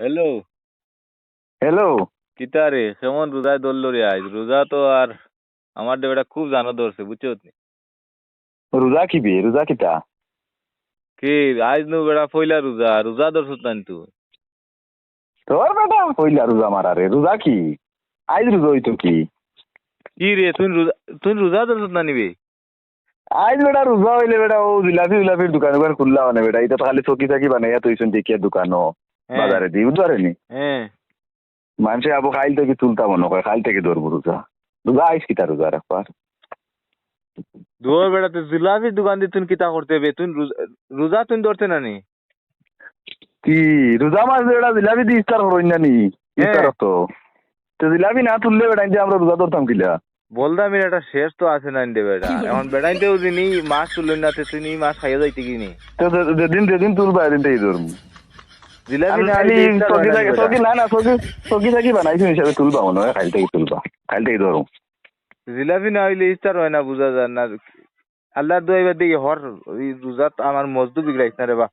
Hello hello কিতা রে কেমন রোজায় ধরলো রে আজ রোজা তো আর আমার দেবেটা খুব জানো ধরছে বুঝছ? রোজা কি বে রোজা কিতা কি আজ নু বেড়া পয়লা রোজা রোজা ধরছত না তুই তোর বেটা কইলা রোজা মারারে রোজা কি আইজ রোজা হইতো কি কি রে তুই রোজা তুই রোজা ধরছত না নিবে আইজ বেটা রোজা হইলে বেটা ও জিলাপি উলাপির দোকান দোকান খুললা মানে বেটা এটা তো খালি চকি চাকি বানাইয়া তৈছন দেখিয়া দোকানও বাজারে দি বুঝতে নি? হ্যাঁ। মানুষে আবু খাইল থেকে তুলতা মনে করে খাইল থেকে ধরবো রোজা। রোজা আইস কিতা রোজা রাখবার দোর বেড়া তুই দোকান দিয়ে তুই কিতা করতে হবে? তুই রোজা তুই ধরতে না নি? কি? রোজা মাস বেটা জিলাপি দি ইস্তার হরইন না নি? হ্যাঁ। তো তো জিলাপি না তুললে বেটা যে আমরা রোজা ধরতাম কিলা? বলদা মির একটা শেষ তো আছে না নিতে বেড়া। এখন বেড়াইতেও দিনি মাছ তুললেন না তুই মাছ খাইয়া যাইতে কি নি তো যেদিন যেদিন তুলবা এদিন থেকে ধরবো। জিলাপি না খালি না থাকি বানাইছো হিসাবে তুলবা মনে হয় খাইল থেকে তুলবা। খাইল থেকে ধরো। জিলাপি না হইলে ইফতার হয় না বুঝা যায় না। আল্লাহ দোয়াইবার দিকে হর ওই রোজাত আমার মজদু বিগড়াইছ না রে বা।